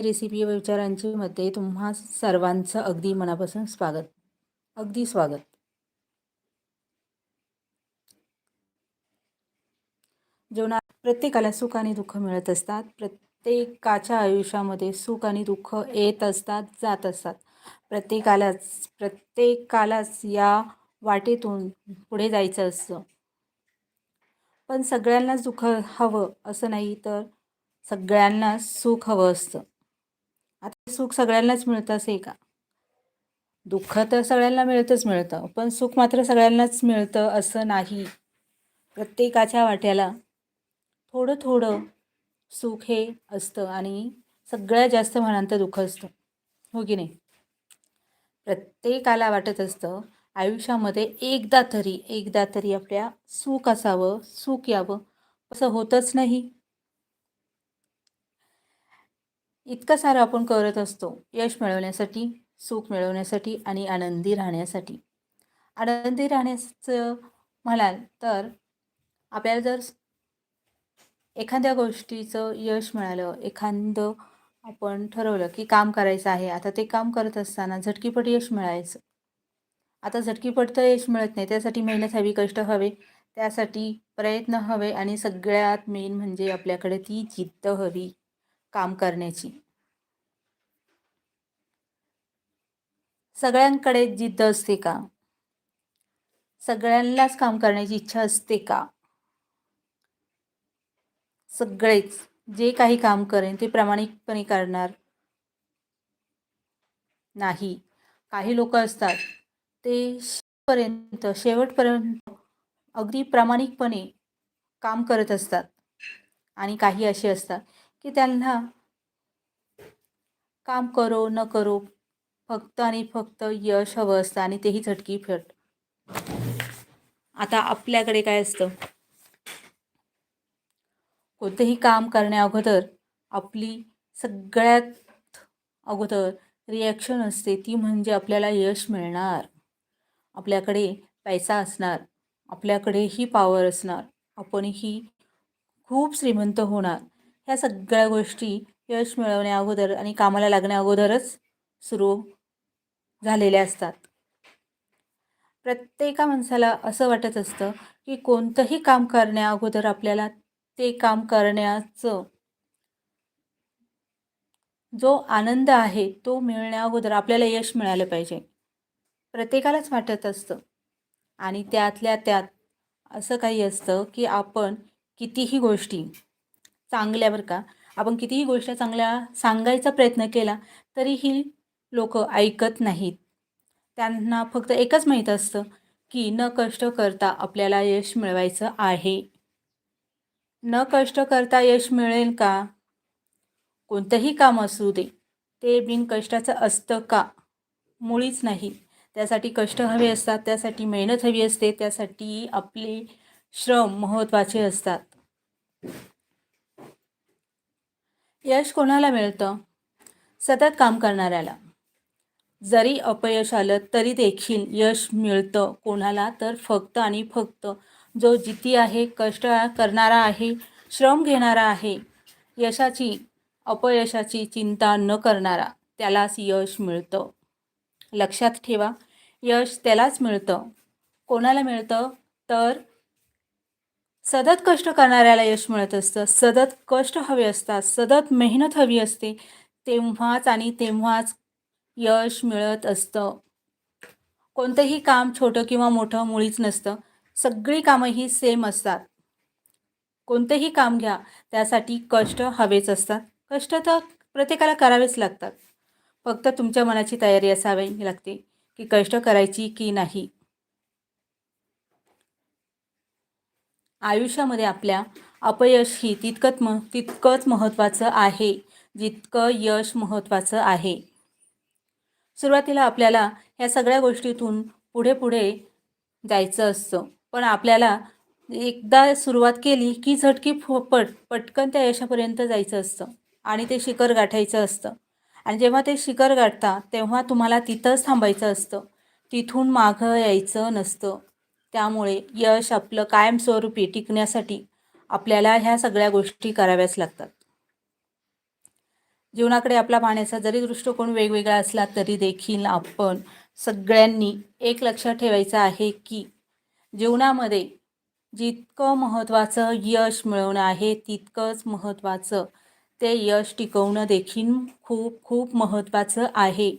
Recipe व विचारांची मध्ये तुम्हा सर्वांचं अगदी मनापासून स्वागत. अगदी स्वागत. जीवनात प्रत्येकाला सुख आणि दुःख मिळत असतात. प्रत्येकाच्या आयुष्यामध्ये सुख आणि दुःख येत असतात जात असतात. प्रत्येकालाच प्रत्येकालाच या वाटेतून पुढे जायचं असतं. पण सगळ्यांनाच दुःख हवं असं नाही तर सगळ्यांनाच सुख हवं असतं. आता सुख सगळ्यांनाच मिळतं असे का? दुःख तर सगळ्यांना मिळतंच मिळतं पण सुख मात्र सगळ्यांनाच मिळतं असं नाही. प्रत्येकाच्या वाट्याला थोडं थोडं सुख हे असतं आणि सगळ्यात जास्त म्हणांत दुःख असतं. हो की नाही? प्रत्येकाला वाटत असतं आयुष्यामध्ये एकदा तरी एकदा तरी आपल्या सुख असावं सुख यावं असं होतच नाही. इतकं सारं आपण करत असतो यश मिळवण्यासाठी सुख मिळवण्यासाठी आणि आनंदी राहण्यासाठी. आनंदी राहण्याचं म्हणाल तर आपल्याला जर एखाद्या गोष्टीचं यश मिळालं एखादं आपण ठरवलं की काम करायचं आहे आता ते काम करत असताना झटकीपट यश मिळायचं. आता झटकीपट तर यश मिळत नाही त्यासाठी मेहनत हवी कष्ट हवे त्यासाठी प्रयत्न हवे आणि सगळ्यात मेन म्हणजे आपल्याकडे ती जिद्द हवी. काम करण्याची. सगळ्यांकडे जिद्द असते का? सगळ्यांनाच काम करण्याची इच्छा असते का? सगळेच जे काही काम करेन ते प्रामाणिकपणे करणार नाही. काही लोक असतात ते शेवटपर्यंत शेवटपर्यंत अगदी प्रामाणिकपणे काम करत असतात आणि काही असे असतात. की त्यांना काम करो न करो फक्त आणि फक्त यश हवं असतं आणि तेही झटकी फट आता आपल्याकडे काय असतं? कोणतंही काम करण्या अगोदर आपली सगळ्यात अगोदर रिॲक्शन असते ती म्हणजे आपल्याला यश मिळणार. आपल्याकडे पैसा असणार आपल्याकडेही पॉवर असणार आपणही खूप श्रीमंत होणार. ह्या सगळ्या गोष्टी यश मिळवण्या अगोदर आणि कामाला लागण्या अगोदरच सुरू झालेल्या असतात. प्रत्येका माणसाला असं वाटत असतं की कोणतंही काम करण्या अगोदर आपल्याला ते काम करण्याचं जो आनंद आहे तो मिळण्या अगोदर आपल्याला यश मिळालं पाहिजे. प्रत्येकालाच वाटत असतं. आणि त्यातल्या त्यात असं काही असतं की आपण कितीही गोष्टी चांगल्या बरं का. आपण कितीही गोष्टी चांगल्या सांगायचा प्रयत्न केला तरीही लोक ऐकत नाहीत. त्यांना फक्त एकच माहीत असतं की न कष्ट करता आपल्याला यश मिळवायचं आहे. न कष्ट करता यश मिळेल का? कोणतंही काम असू दे ते बिन कष्टाचं असतं का? मुळीच नाही. त्यासाठी कष्ट हवे असतात त्यासाठी मेहनत हवी असते त्यासाठी आपले श्रम महत्त्वाचे असतात. यश कोणाला मिळतं? सतत काम करणाऱ्याला. जरी अपयश आलं तरी देखील यश मिळतं कोणाला तर फक्त आणि फक्त जो जिती आहे कष्ट करणारा आहे श्रम घेणारा आहे यशाची अपयशाची चिंता न करणारा त्यालाच यश मिळतं. लक्षात ठेवा यश त्यालाच मिळतं. कोणाला मिळतं? तर सतत कष्ट करणाऱ्याला यश मिळत असतं. सतत कष्ट हवे असतात. सतत मेहनत हवी असते. तेव्हाच आणि तेव्हाच यश मिळत असतं. कोणतंही काम छोटं किंवा मोठं मुळीच नसतं. सगळी कामं ही सेम असतात. कोणतेही काम घ्या त्यासाठी कष्ट हवेच असतात. कष्ट तर प्रत्येकाला करावेच लागतात. फक्त तुमच्या मनाची तयारी असावी लागते की कष्ट करायची की नाही. आयुष्यामध्ये आपल्या अपयश ही तितकंच म तितकंच महत्त्वाचं आहे जितकं यश महत्त्वाचं आहे. सुरुवातीला आपल्याला ह्या सगळ्या गोष्टीतून पुढे पुढे जायचं असतं. पण आपल्याला एकदा सुरुवात केली की झटकी फ पट पटकन त्या यशापर्यंत जायचं असतं आणि ते शिखर गाठायचं असतं. आणि जेव्हा ते शिखर गाठता तेव्हा तुम्हाला तिथंच थांबायचं असतं. तिथून मागं यायचं नसतं. त्यामुळे यश आपलं कायमस्वरूपी टिकण्यासाठी आपल्याला ह्या सगळ्या गोष्टी कराव्याच लागतात. जीवनाकडे आपला पाहण्याचा जरी दृष्टिकोन वेगवेगळा असला तरी देखील आपण सगळ्यांनी एक लक्षात ठेवायचं आहे की जीवनामध्ये जितकं महत्त्वाचं यश मिळवणं आहे तितकंच महत्त्वाचं ते यश टिकवणं देखील खूप खूप महत्त्वाचं आहे.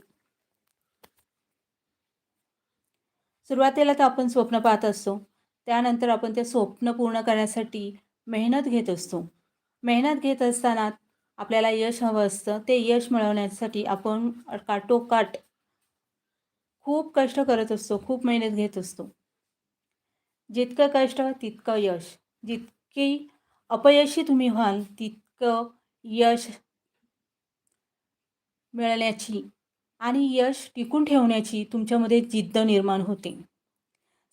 सुरुवातीला तर आपण स्वप्न पाहत असतो. त्यानंतर आपण ते स्वप्न पूर्ण करण्यासाठी मेहनत घेत असतो. मेहनत घेत असताना आपल्याला यश हवं असतं. ते यश मिळवण्यासाठी आपण काटोकाट खूप कष्ट करत असतो. खूप मेहनत घेत असतो. जितकं कष्ट तितकं यश. जितकी अपयशी तुम्ही व्हाल तितकं यश मिळण्याची आणि यश टिकून ठेवण्याची तुमच्यामध्ये जिद्द निर्माण होते.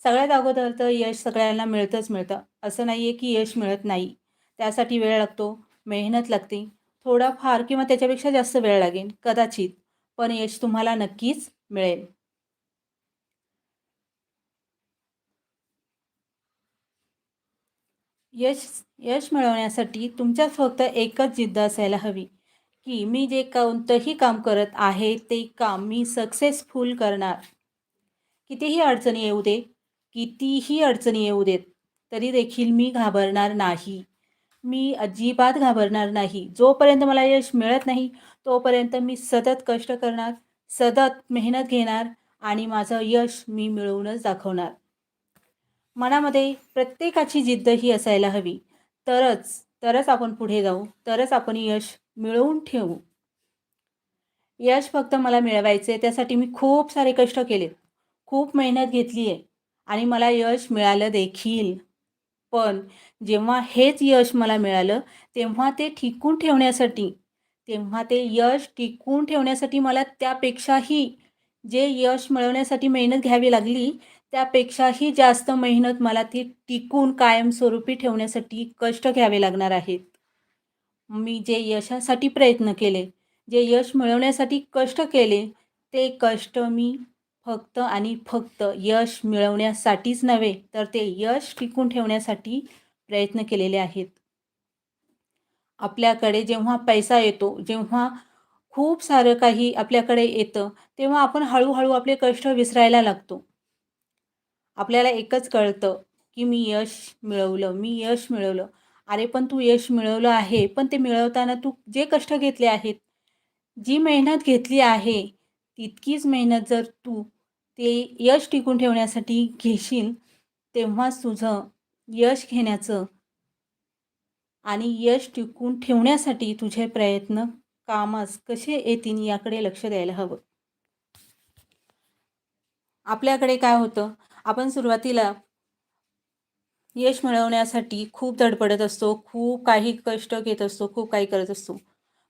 सगळ्यात अगोदर तर यश सगळ्यांना मिळतंच मिळतं. असं नाही आहे की यश मिळत नाही. त्यासाठी वेळ लागतो मेहनत लागते. थोडाफार किंवा त्याच्यापेक्षा जास्त वेळ लागेल कदाचित. पण यश तुम्हाला नक्कीच मिळेल. यश यश मिळवण्यासाठी तुमच्यात फक्त एकच जिद्द असायला हवी. की मी जे कोणतंही काम करत आहे ते काम मी सक्सेसफुल करणार. कितीही अडचणी येऊ दे कितीही अडचणी येऊ देत तरी देखील मी घाबरणार नाही. मी अजिबात घाबरणार नाही. जोपर्यंत मला यश मिळत नाही तोपर्यंत मी सतत कष्ट करणार सतत मेहनत घेणार आणि माझं यश मी मिळवूनच दाखवणार. मनामध्ये प्रत्येकाची जिद्द ही असायला हवी. तरच तरच आपण पुढे जाऊ तरच आपण यश मिळवून ठेवू. यश फक्त मला मिळवायचे त्यासाठी मी खूप सारे कष्ट केलेत खूप मेहनत घेतली आहे आणि मला यश मिळालं देखील. पण जेव्हा हेच यश मला मिळालं तेव्हा ते टिकून ठेवण्यासाठी तेव्हा ते यश टिकून ठेवण्यासाठी मला त्यापेक्षाही जे यश मिळवण्यासाठी मेहनत घ्यावी लागली त्यापेक्षाही जास्त मेहनत मला ती टिकून कायमस्वरूपी ठेवण्यासाठी कष्ट घ्यावे लागणार आहेत. मी जे यशासाठी प्रयत्न केले जे यश मिळवण्यासाठी कष्ट केले ते कष्ट मी फक्त आणि फक्त यश मिळवण्यासाठीच नव्हे तर ते यश टिकून ठेवण्यासाठी प्रयत्न केलेले आहेत. आपल्याकडे जेव्हा पैसा येतो जेव्हा खूप सारं काही आपल्याकडे येतं तेव्हा आपण हळूहळू आपले कष्ट विसरायला लागतो. आपल्याला एकच कळतं की मी यश मिळवलं मी यश मिळवलं. अरे पण तू यश मिळवलं आहे पण ते मिळवताना तू जे कष्ट घेतले आहेत जी मेहनत घेतली आहे तितकीच मेहनत जर तू ते यश टिकून ठेवण्यासाठी घेशील तेव्हाच तुझं यश घेण्याचं आणि यश टिकून ठेवण्यासाठी तुझे प्रयत्न कामास कसे येतील याकडे लक्ष द्यायला हवं. आपल्याकडे काय होतं? आपण सुरुवातीला यश मिळवण्यासाठी खूप धडपडत असतो खूप काही कष्ट घेत असतो खूप काही करत असतो.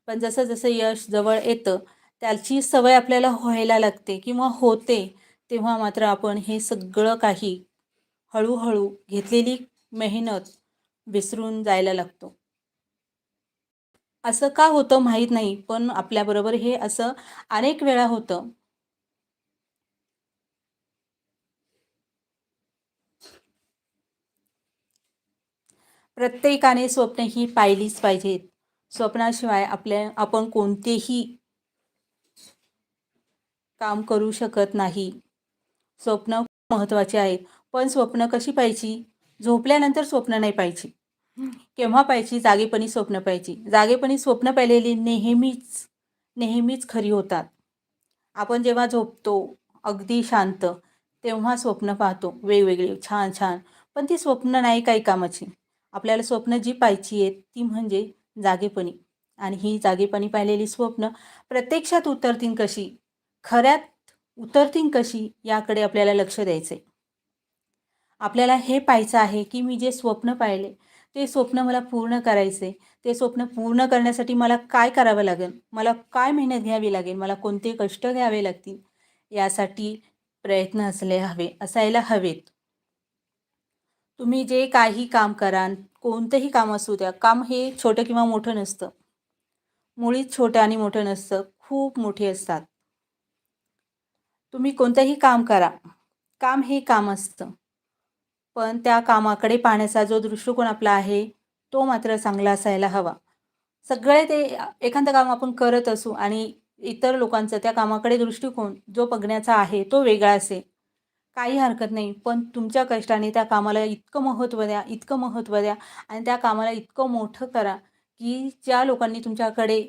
पण जसं जसं यश जवळ येतं त्याची सवय आपल्याला व्हायला लागते किंवा होते तेव्हा मात्र आपण हे सगळं काही हळूहळू घेतलेली मेहनत विसरून जायला लागतो. असं का होतं माहीत नाही पण आपल्याबरोबर हे असं अनेक वेळा होतं. प्रत्येकाने स्वप्न ही पाहिलीच पाहिजेत. स्वप्नाशिवाय आपल्या आपण कोणतेही काम करू शकत नाही. स्वप्न महत्त्वाचे आहेत. पण स्वप्न कशी पाहिजे झोपल्यानंतर स्वप्न नाही पाहिजे केव्हा पाहिजे जागेपणी स्वप्न पाहिजे जागेपणी स्वप्न पाहिलेली नेहमीच नेहमीच खरी होतात. आपण जेव्हा झोपतो अगदी शांत तेव्हा स्वप्न पाहतो. वेगवेगळी छान छान. पण ती स्वप्न नाही काही कामाची. आपल्याला स्वप्न जी पाहिजे आहेत ती म्हणजे जागेपणी. आणि ही जागेपणी पाहिलेली स्वप्न प्रत्यक्षात उतरतीन कशी? खऱ्यात उतरतीन कशी? याकडे आपल्याला लक्ष द्यायचं आहे आपल्याला हे पाहायचं आहे की मी जे स्वप्न पाहिले ते स्वप्न मला पूर्ण करायचे ते स्वप्न पूर्ण करण्यासाठी मला काय करावं लागेल? मला काय मेहनत घ्यावी लागेल? मला कोणते कष्ट घ्यावे लागतील? यासाठी प्रयत्न असले हवे असायला हवेत. तुम्ही जे काही काम कराल कोणतंही काम असू द्या काम हे छोटं किंवा मोठं नसतं. मुळीच छोटं आणि मोठं नसतं खूप मोठे असतात. तुम्ही कोणतंही काम करा. काम हे काम असतं. पण त्या कामाकडे पाहण्याचा जो दृष्टिकोन आपला आहे तो मात्र चांगला असायला हवा. सगळे ते एखादं काम आपण करत असू आणि इतर लोकांचं त्या कामाकडे दृष्टिकोन जो बघण्याचा आहे तो वेगळा असेल. काही हरकत नाही. पण तुमच्या कष्टाने त्या कामाला इतकं महत्त्व द्या इतकं महत्त्व द्या आणि त्या कामाला इतकं मोठं करा की ज्या लोकांनी तुमच्याकडे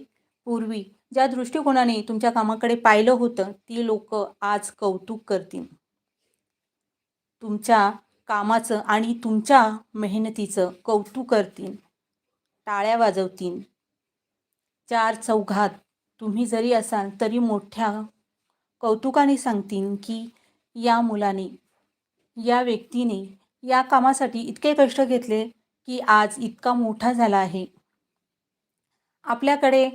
पूर्वी ज्या दृष्टिकोनाने तुमच्या कामाकडे पाहिलं होतं ती लोक आज कौतुक करतील. तुमच्या कामाचं आणि तुमच्या मेहनतीचं कौतुक करतील. टाळ्या वाजवतील. चार चौघात तुम्ही जरी असाल तरी मोठ्या कौतुकाने सांगतील की या मुलाने या व्यक्तीने या कामासाठी इतके कष्ट घेतले की आज इतका मोठा झाला आहे. आपल्याकडे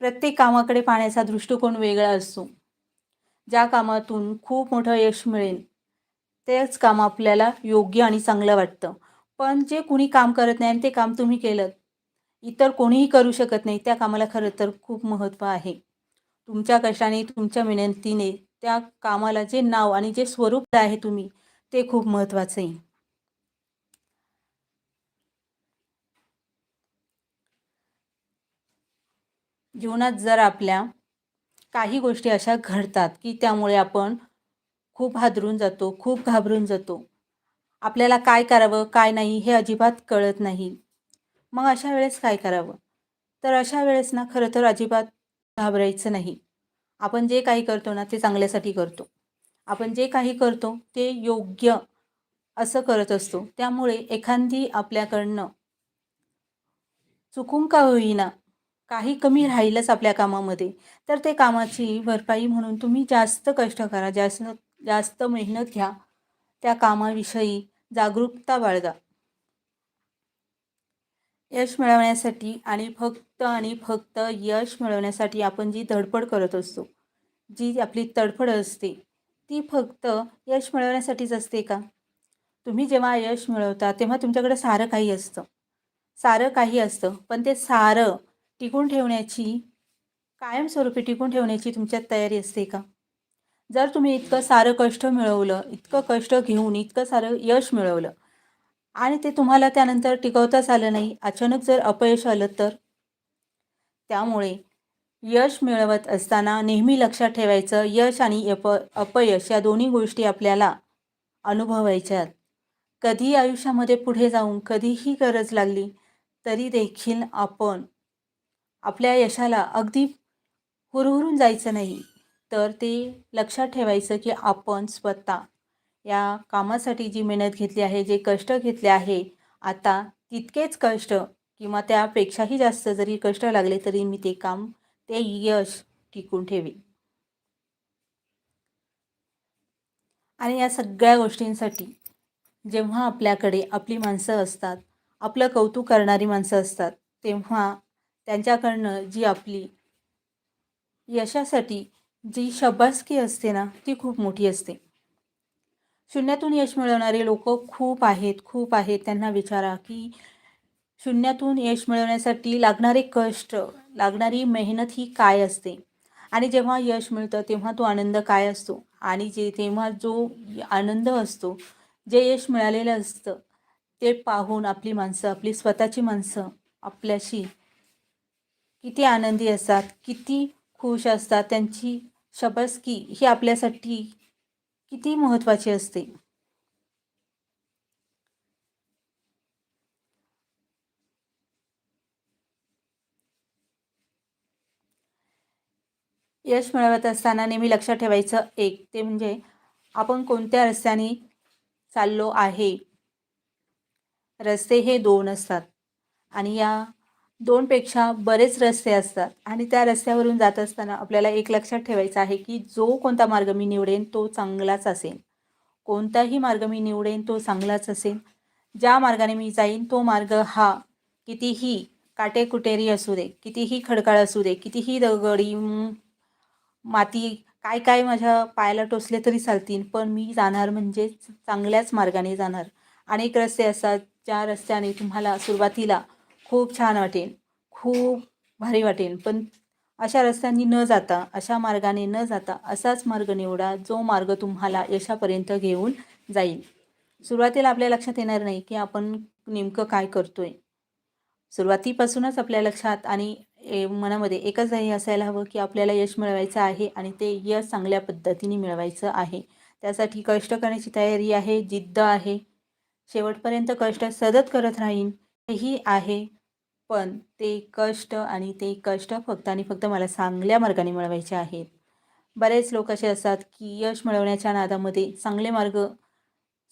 प्रत्येक कामाकडे पाहण्याचा दृष्टिकोन वेगळा असतो. ज्या कामातून खूप मोठं यश मिळेल तेच काम आपल्याला योग्य आणि चांगलं वाटतं. पण जे कुणी काम करत नाही आणि ते काम तुम्ही केलं इतर कोणीही करू शकत नाही त्या कामाला खरं तर खूप महत्त्व आहे. तुमच्या कष्टाने तुमच्या विनंतीने त्या कामाला जे नाव आणि जे स्वरूप आहे तुम्ही ते खूप महत्त्वाचं आहे. जीवनात जर आपल्या काही गोष्टी अशा घडतात की त्यामुळे आपण खूप हादरून जातो खूप घाबरून जातो. आपल्याला काय करावं काय नाही हे अजिबात कळत नाही. मग अशा वेळेस काय करावं? तर अशा वेळेस ना खरं तर अजिबात घाबरायचं नाही. आपण जे काही करतो ना ते चांगल्यासाठी करतो. आपण जे काही करतो ते योग्य असं करत असतो. त्यामुळे एखादी आपल्याकडनं चुकून का होईना काही कमी राहीलच आपल्या कामामध्ये तर ते कामाची भरपाई म्हणून तुम्ही जास्त कष्ट करा जास्त जास्त मेहनत घ्या. त्या कामाविषयी जागरूकता बाळगा. यश मिळवण्यासाठी आणि फक्त आणि फक्त यश मिळवण्यासाठी आपण जी धडपड करत असतो जी आपली तडफड असते ती फक्त यश मिळवण्यासाठीच असते का? तुम्ही जेव्हा यश मिळवता तेव्हा तुमच्याकडे सारं काही असतं. सारं काही असतं पण ते सारं टिकून ठेवण्याची कायमस्वरूपी टिकून ठेवण्याची तुमच्यात तयारी असते का? जर तुम्ही इतकं सारं कष्ट मिळवलं इतकं कष्ट घेऊन इतकं सारं यश मिळवलं आणि ते तुम्हाला त्यानंतर टिकवताच आलं नाही अचानक जर अपयश आलं तर? त्यामुळे यश मिळवत असताना नेहमी लक्षात ठेवायचं यश आणि अप अपयश या दोन्ही गोष्टी आपल्याला अनुभवायच्यात. कधी आयुष्यामध्ये पुढे जाऊन कधीही गरज लागली तरी देखील आपण आपल्या यशाला अगदी हुरहुरून जायचं नाही तर ते लक्षात ठेवायचं की आपण स्वतः या कामासाठी जी मेहनत घेतली आहे जे कष्ट घेतले आहे आता तितकेच कष्ट किंवा त्यापेक्षाही जास्त जरी कष्ट लागले तरी मी ते काम ते यश टिकून ठेवे आणि या सगळ्या गोष्टींसाठी जेव्हा आपल्याकडे आपली माणसं असतात आपलं कौतुक करणारी माणसं असतात तेव्हा त्यांच्याकडनं जी आपली यशासाठी जी शबासकी असते ना ती खूप मोठी असते. शून्यातून यश मिळवणारे लोक खूप आहेत खूप आहेत. त्यांना विचारा की शून्यातून यश मिळवण्यासाठी लागणारे कष्ट लागणारी मेहनत ही काय असते? आणि जेव्हा यश मिळतं तेव्हा तो आनंद काय असतो? आणि जे तेव्हा जो आनंद असतो जे यश मिळालेलं असतं ते पाहून आपली माणसं आपली स्वतःची माणसं आपल्याशी किती आनंदी असतात किती खुश असतात त्यांची शबसकी ही आपल्यासाठी किती महत्त्वाची असते? यश मिळवत असताना नेहमी लक्षात ठेवायचं एक ते म्हणजे आपण कोणत्या रस्त्याने चाललो आहे? रस्ते हे दोन असतात आणि या दोनपेक्षा बरेच रस्ते असतात आणि त्या रस्त्यावरून जात असताना आपल्याला एक लक्षात ठेवायचं आहे की जो कोणता मार्ग मी निवडेन तो चांगलाच असेल. कोणताही मार्ग मी निवडेन तो चांगलाच असेल. ज्या मार्गाने मी जाईन तो मार्ग हा कितीही काटेकुटेरी असू दे कितीही खडकाळ असू दे कितीही दगडी माती काय काय माझ्या पायाला टोचले तरी चालतील पण मी जाणार म्हणजे चांगल्याच मार्गाने जाणार. अनेक रस्ते असतात ज्या रस्त्याने तुम्हाला सुरुवातीला खूप छान वाटेल खूप भारी वाटेल पण अशा रस्त्यांनी न जाता अशा मार्गाने न जाता असाच मार्ग निवडा जो मार्ग तुम्हाला यशापर्यंत घेऊन जाईल. सुरुवातीला आपल्या लक्षात येणार नाही की आपण नेमकं काय करतोय. सुरुवातीपासूनच आपल्या लक्षात आणि ए मनामध्ये एकच ध्येय असायला हवं की आपल्याला यश मिळवायचं आहे आणि ते यश चांगल्या पद्धतीने मिळवायचं आहे. त्यासाठी कष्ट करण्याची तयारी आहे जिद्द आहे. शेवटपर्यंत कष्ट सतत करत राहीन हेही आहे. पण ते कष्ट आणि ते कष्ट फक्त आणि फक्त मला चांगल्या मार्गाने मिळवायचे आहेत. बरेच लोक असे असतात की यश मिळवण्याच्या नादामध्ये चांगले मार्ग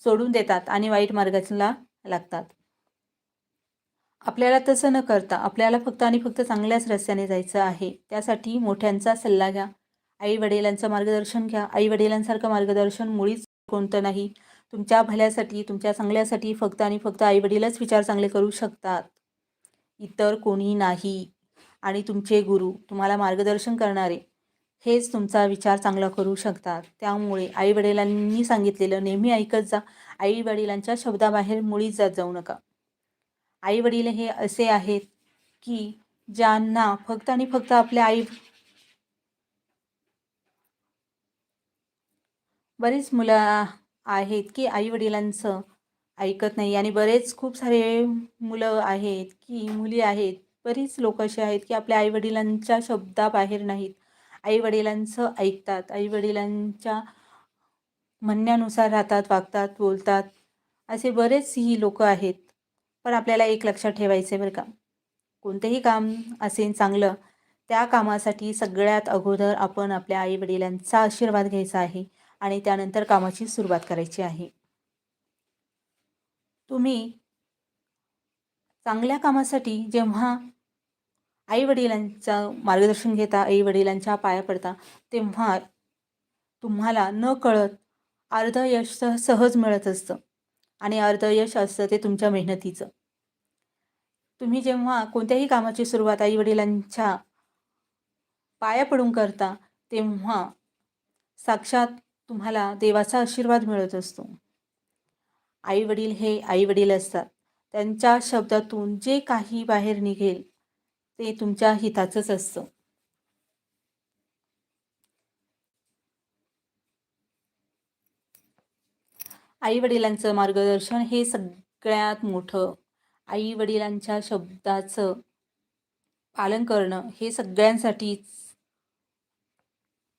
सोडून देतात आणि वाईट मार्गाला लागतात. आपल्याला तसं न करता आपल्याला फक्त आणि फक्त चांगल्याच रस्त्याने जायचं आहे. त्यासाठी मोठ्यांचा सल्ला घ्या. आई वडिलांचं मार्गदर्शन घ्या. आई वडिलांसारखं मार्गदर्शन मुळीच कोणतं नाही. तुमच्या भल्यासाठी तुमच्या चांगल्यासाठी फक्त आणि फक्त आईवडीलच विचार चांगले करू शकतात. इतर कोणी नाही. आणि तुमचे गुरु तुम्हाला मार्गदर्शन करणारे हेच तुमचा विचार चांगला करू शकतात. त्यामुळे आईवडिलांनी सांगितलेलं नेहमी ऐकत जा. आईवडिलांच्या शब्दाबाहेर मुळीच जात जाऊ नका. आई वडील हे असे आहेत की ज्यांना फक्त आणि फक्त आपल्या आई बरीच मुलं आहेत की आई वडिलांचं ऐकत नाही. आणि बरेच खूप सारे मुलं आहेत की मुली आहेत बरीच लोक असे आहेत की आपल्या आईवडिलांच्या शब्दाबाहेर नाहीत. आईवडिलांचं ऐकतात आईवडिलांच्या म्हणण्यानुसार राहतात वागतात बोलतात. असे बरेच ही लोक आहेत. पण आपल्याला एक लक्षात ठेवायचं आहे बरं का. कोणतंही काम असेल चांगलं त्या कामासाठी सगळ्यात अगोदर आपण आपल्या आईवडिलांचा आशीर्वाद घ्यायचा आहे आणि त्यानंतर कामाची सुरुवात करायची आहे. तुम्ही चांगल्या कामासाठी जेव्हा आई वडिलांचं मार्गदर्शन घेता आई वडिलांच्या पाया पडता तेव्हा तुम्हाला न कळत अर्ध यश सहज मिळत असतं. आणि अर्धयश असतं ते तुमच्या मेहनतीचं. तुम्ही जेव्हा कोणत्याही कामाची सुरुवात आई वडिलांच्या पाया पडून करता तेव्हा साक्षात तुम्हाला देवाचा आशीर्वाद मिळत असतो. आई वडील हे आई वडील असतात. त्यांच्या शब्दातून जे काही बाहेर निघेल ते तुमच्या हिताचंच असतं. आईवडिलांचं मार्गदर्शन हे सगळ्यात मोठं. आई वडिलांच्या शब्दाचं पालन करणं हे सगळ्यांसाठीच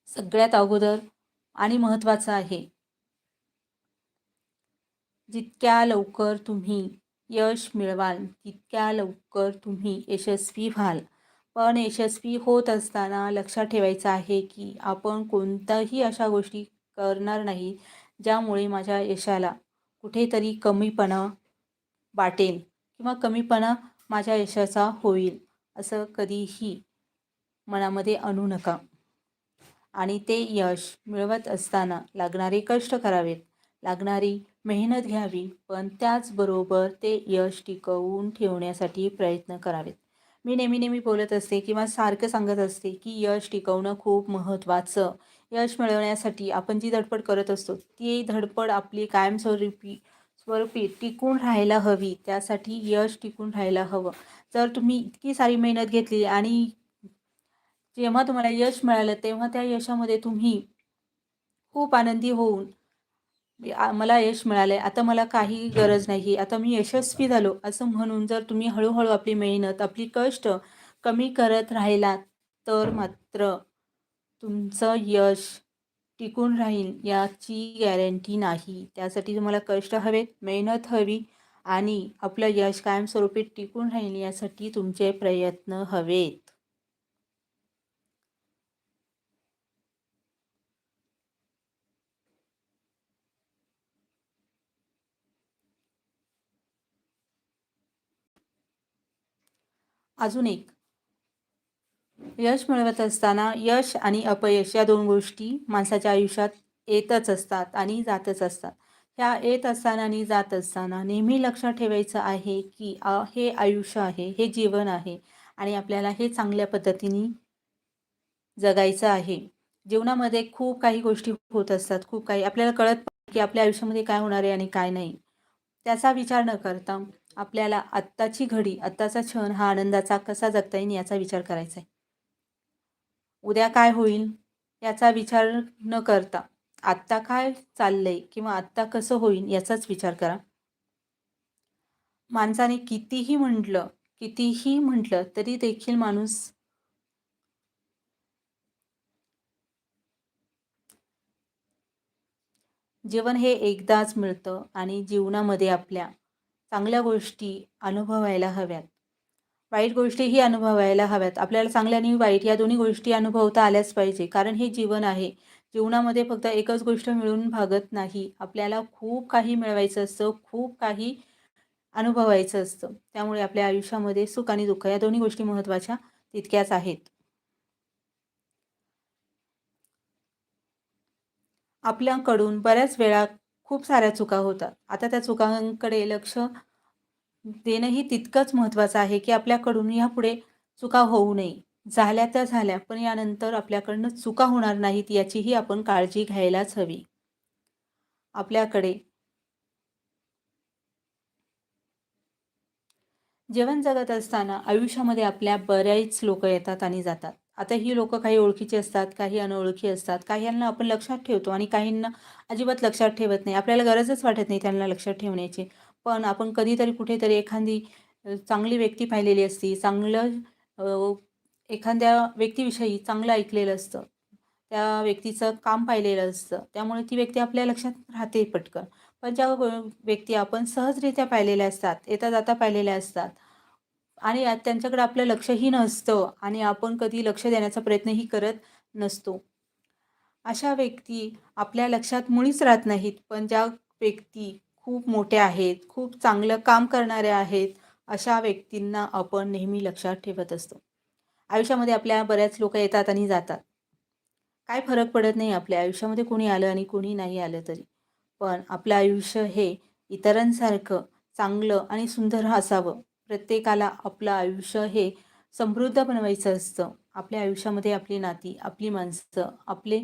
सगळ्यात अगोदर आणि महत्त्वाचं आहे. जितक्या लवकर तुम्ही यश मिळवाल तितक्या लवकर तुम्ही यशस्वी व्हाल. पण यशस्वी होत असताना लक्षात ठेवायचं आहे की आपण कोणत्याही अशा गोष्टी करणार नाही ज्यामुळे माझ्या यशाला कुठेतरी कमीपणा वाटेल किंवा कमीपणा माझ्या यशाचा होईल असं कधीही मनामध्ये आणू नका. आणि ते यश मिळवत असताना लागणारे कष्ट करावेत. लागणारी मेहनत घ्यावी पण त्याचबरोबर ते यश टिकवून ठेवण्यासाठी प्रयत्न करावेत. मी नेहमी नेहमी बोलत असते किंवा सारखं सांगत असते की यश टिकवणं खूप महत्त्वाचं यश मिळवण्यासाठी आपण जी धडपड करत असतो ती धडपड आपली कायमस्वरूपी स्वरूपी टिकून राहायला हवी. त्यासाठी यश टिकून राहायला हवं. जर तुम्ही इतकी सारी मेहनत घेतली आणि जेव्हा तुम्हाला यश मिळालं तेव्हा त्या यशामध्ये तुम्ही खूप आनंदी होऊन मला यश मिळालं आहे आता मला काही गरज नाही. आता मी यशस्वी झालो. असं म्हणून जर तुम्ही हळूहळू आपली मेहनत आपली कष्ट कमी करत राहिलात तर मात्र तुमचं यश टिकून राहील याची गॅरंटी नाही. त्यासाठी तुम्हाला कष्ट हवेत मेहनत हवी आणि आपलं यश कायमस्वरूपी टिकून राहील यासाठी तुमचे प्रयत्न हवेत. अजून एक. यश मिळवत असताना यश आणि अपयश या दोन गोष्टी माणसाच्या आयुष्यात येतच असतात आणि जातच असतात. ह्या येत असताना आणि जात असताना नेहमी लक्षात ठेवायचं आहे की हे आयुष्य आहे हे जीवन आहे आणि आपल्याला हे चांगल्या पद्धतीने जगायचं आहे. जीवनामध्ये खूप काही गोष्टी होत असतात खूप काही आपल्याला कळत की आपल्या आयुष्यामध्ये काय होणार आहे आणि काय नाही. त्याचा विचार न करता आपल्याला आत्ताची घडी आत्ताचा क्षण हा आनंदाचा कसा जगता येईल याचा विचार करायचा आहे. उद्या काय होईल याचा विचार न करता आत्ता काय चाललंय किंवा आत्ता कसं होईल याचाच विचार करा. माणसाने कितीही म्हटलं कितीही म्हटलं तरी देखील माणूस जीवन हे एकदाच मिळतं आणि जीवनामध्ये आपल्या चांगल्या गोष्टी अनुभवायला हव्यात. वाईट गोष्टीही अनुभवायला हव्यात. आपल्याला चांगल्या आणि वाईट या दोन्ही गोष्टी अनुभवता आल्याच पाहिजे. कारण हे जीवन आहे. जीवनामध्ये फक्त एकच गोष्ट मिळून भागत नाही. आपल्याला खूप काही मिळवायचं असतं. खूप काही अनुभवायचं असतं. त्यामुळे आपल्या आयुष्यामध्ये सुख आणि दुःख या दोन्ही गोष्टी महत्त्वाच्या तितक्याच आहेत. आपल्याकडून बऱ्याच वेळा खूप साऱ्या चुका होतात. आता त्या चुकांकडे लक्ष देणंही तितकंच महत्त्वाचं आहे की आपल्याकडून यापुढे चुका होऊ नये. झाल्या त्या झाल्या पण यानंतर आपल्याकडनं चुका होणार नाहीत याचीही आपण काळजी घ्यायलाच हवी. आपल्याकडे जेवण जगत असताना आयुष्यामध्ये आपल्या बऱ्याच लोक येतात आणि जातात. आता ही लोक काही ओळखीची असतात काही अनोळखी असतात काहींना आपण लक्षात ठेवतो आणि काहींना अजिबात लक्षात ठेवत नाही. आपल्याला गरजच वाटत नाही त्यांना लक्षात ठेवण्याची. पण आपण कधीतरी कुठेतरी एखादी चांगली व्यक्ती पाहिलेली असती चांगलं एखाद्या व्यक्तीविषयी चांगलं ऐकलेलं असतं त्या व्यक्तीचं काम पाहिलेलं असतं त्यामुळे ती व्यक्ती आपल्या लक्षात राहते पटकन. पण ज्या व्यक्ती आपण सहजरित्या पाहिलेल्या असतात येता जाता पाहिलेल्या असतात आणि त्यांच्याकडे आपलं लक्षही नसतं आणि आपण कधी लक्ष देण्याचा प्रयत्नही करत नसतो. अशा व्यक्ती आपल्या लक्षात मुळीच राहत नाहीत पण ज्या व्यक्ती खूप मोठ्या आहेत खूप चांगलं काम करणाऱ्या आहेत अशा व्यक्तींना आपण नेहमी लक्षात ठेवत असतो. आयुष्यामध्ये आपल्या बऱ्याच लोक येतात आणि जातात. काय फरक पडत नाही आपल्या आयुष्यामध्ये कोणी आलं आणि कोणी नाही आलं तरी. पण आपलं आयुष्य हे इतरांसारखं चांगलं आणि सुंदर असावं. प्रत्येकाला आपलं आयुष्य हे समृद्ध बनवायचं असतं. आपल्या आयुष्यामध्ये आपली नाती आपली माणसं आपले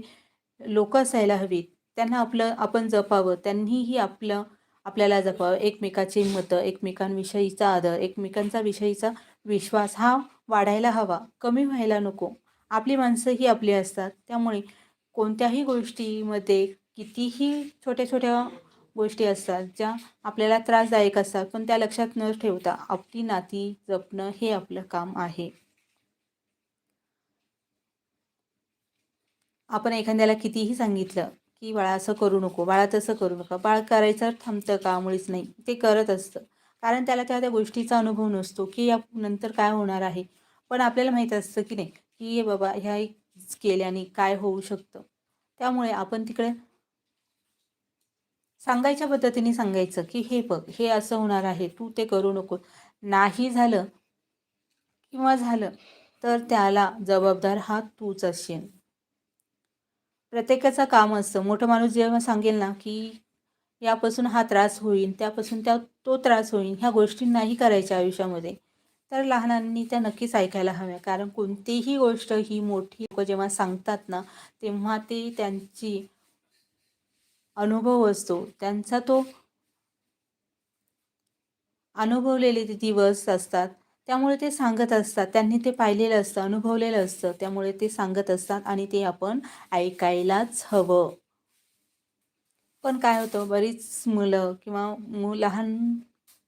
लोक असायला हवीत. त्यांना आपलं आपण जपावं. त्यांनीही आपलं आपल्याला जपावं एकमेकाची मतं एकमेकांविषयीचा आदर एकमेकांचा विषयीचा विश्वास हा वाढायला हवा. कमी व्हायला नको. आपली माणसं ही आपली असतात. त्यामुळे कोणत्याही गोष्टीमध्ये कितीही छोट्या छोट्या गोष्टी असतात ज्या आपल्याला त्रासदायक असतात पण त्या लक्षात न ठेवता आपली नाती जपणं हे आपलं काम आहे. आपण एखाद्याला कितीही सांगितलं की बाळा असं करू नको बाळा तसं करू नका. बाळ करायचं थांबतं का मुळीच नाही. ते करत असतं. कारण त्याला त्या त्या गोष्टीचा अनुभव नसतो की या नंतर काय होणार आहे. पण आपल्याला माहीत असतं की नाही की बाबा ह्या केल्याने काय होऊ शकतं. त्यामुळे आपण तिकडे सांगायच्या पद्धतीने सांगायचं की हे बघ हे असं होणार आहे तू ते करू नको. नाही झालं किंवा झालं तर त्याला जबाबदार हा तूच असेल. प्रत्येकाचं काम असतं. मोठं माणूस जेव्हा सांगेल ना की यापासून हा त्रास होईल त्यापासून त्या तो त्रास होईल ह्या गोष्टी नाही करायच्या आयुष्यामध्ये तर लहानांनी त्या नक्कीच ऐकायला हव्या. कारण कोणतीही गोष्ट ही मोठी लोक जेव्हा सांगतात ना तेव्हा ते त्यांची अनुभव असतो. त्यांचा तो अनुभवलेले ते दिवस असतात. त्यामुळे ते सांगत असतात. त्यांनी ते पाहिलेलं असतं अनुभवलेलं असतं. त्यामुळे ते सांगत असतात आणि ते आपण ऐकायलाच हवं. पण काय होतं बरीच मुलं किंवा मु लहान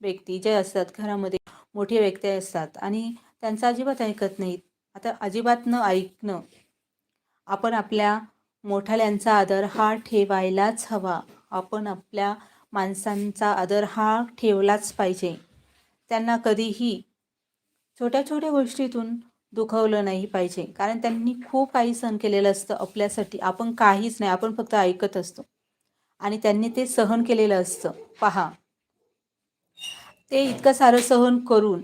व्यक्ती जे असतात घरामध्ये मोठे व्यक्ती असतात आणि त्यांचं अजिबात ऐकत नाहीत. आता अजिबात न ऐकणं आपण आपल्या मोठाल्यांचा आदर हा ठेवायलाच हवा. आपण आपल्या माणसांचा आदर हा ठेवलाच पाहिजे. त्यांना कधीही छोट्या छोट्या गोष्टीतून दुखवलं नाही पाहिजे. कारण त्यांनी खूप काही सहन केलेलं असतं आपल्यासाठी. आपण काहीच नाही. आपण फक्त ऐकत असतो. आणि त्यांनी ते सहन केलेलं असतं. पहा. ते इतकं सारं सहन करून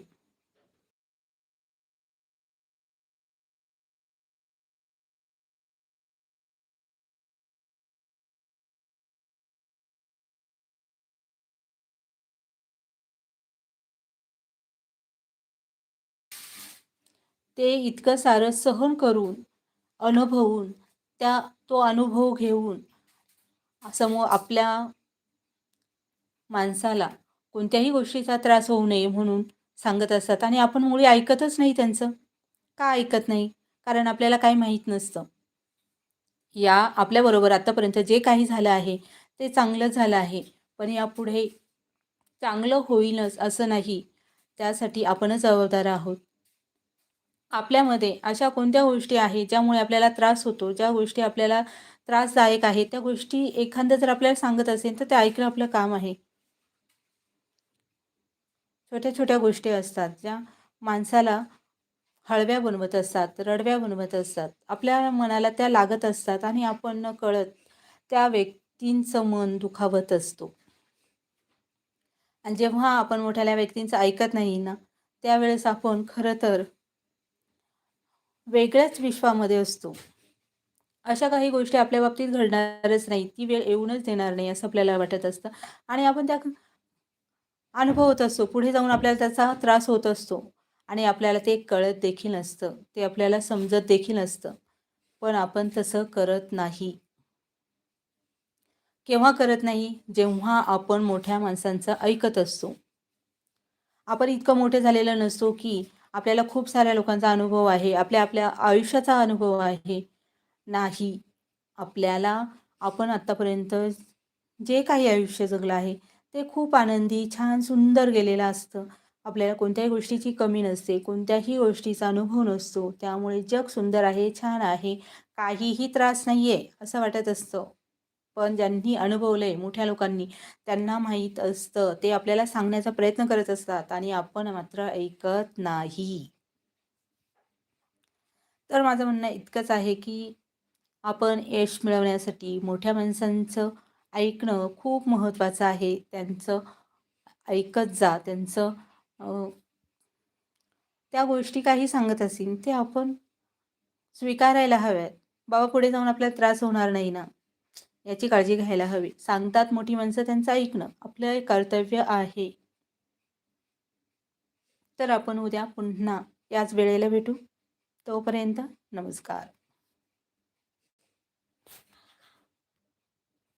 ते इतकं सारं सहन करून अनुभवून त्या तो अनुभव घेऊन समोर आपल्या माणसाला कोणत्याही गोष्टीचा त्रास होऊ नये म्हणून सांगत असतात. आणि आपण मुळी ऐकतच नाही त्यांचं. का ऐकत नाही? कारण आपल्याला काही माहीत नसतं. या आपल्याबरोबर आत्तापर्यंत जे काही झालं आहे ते चांगलं झालं आहे. पण यापुढे चांगलं होईलच असं नाही. त्यासाठी आपणच जबाबदार आहोत. आपल्यामध्ये अशा कोणत्या गोष्टी आहेत ज्यामुळे आपल्याला त्रास होतो? ज्या गोष्टी आपल्याला त्रासदायक आहेत त्या गोष्टी एखादं जर आपल्याला सांगत असेल तर ते ऐकणं आपलं काम आहे. छोट्या छोट्या गोष्टी असतात ज्या माणसाला हळव्या बनवत असतात रडव्या बनवत असतात. आपल्या मनाला त्या लागत असतात आणि आपण न कळत त्या व्यक्तींचं मन दुखावत असतो. आणि जेव्हा आपण मोठ्याल्या व्यक्तींचं ऐकत नाही ना त्यावेळेस आपण खरं तर वेगळ्याच विश्वामध्ये असतो. अशा काही गोष्टी आपल्या बाबतीत घडणारच नाही. ती वेळ येऊनच देणार नाही असं आपल्याला वाटत असतं. आणि आपण त्या अनुभवत असतो. पुढे जाऊन आपल्याला त्याचा त्रास होत असतो. आणि आपल्याला ते कळत देखील नसतं. ते आपल्याला समजत देखील नसतं. पण आपण तसं करत नाही. केव्हा करत नाही? जेव्हा आपण मोठ्या माणसांचं ऐकत असतो. आपण इतकं मोठे झालेलं नसतो की आपल्याला खूप साऱ्या लोकांचा अनुभव आहे आपल्या आपल्या आयुष्याचा अनुभव आहे. नाही आपल्याला आपण आत्तापर्यंत जे काही आयुष्य जगलं आहे ते खूप आनंदी छान सुंदर गेलेलं असतं. आपल्याला कोणत्याही गोष्टीची कमी नसते कोणत्याही गोष्टीचा अनुभव नसतो. त्यामुळे जग सुंदर आहे छान आहे काहीही त्रास नाही आहे असं वाटत असतं. पण ज्यांनी अनुभवलं आहे मोठ्या लोकांनी त्यांना माहीत असतं. ते आपल्याला सांगण्याचा प्रयत्न करत असतात आणि आपण मात्र ऐकत नाही. तर माझं म्हणणं इतकंच आहे की आपण यश मिळवण्यासाठी मोठ्या माणसांचं ऐकणं खूप महत्त्वाचं आहे. त्यांचं ऐकत जा त्यांचं त्या गोष्टी काही सांगत असतील ते आपण स्वीकारायला हव्यात. बाबा पुढे जाऊन आपल्याला त्रास होणार नाही ना? याची काळजी घ्यायला हवी. सांगतात मोठी माणसं त्यांचं ऐकणं. आपलं कर्तव्य आहे. तर आपण उद्या पुन्हा याच वेळेला भेटू. तोपर्यंत नमस्कार.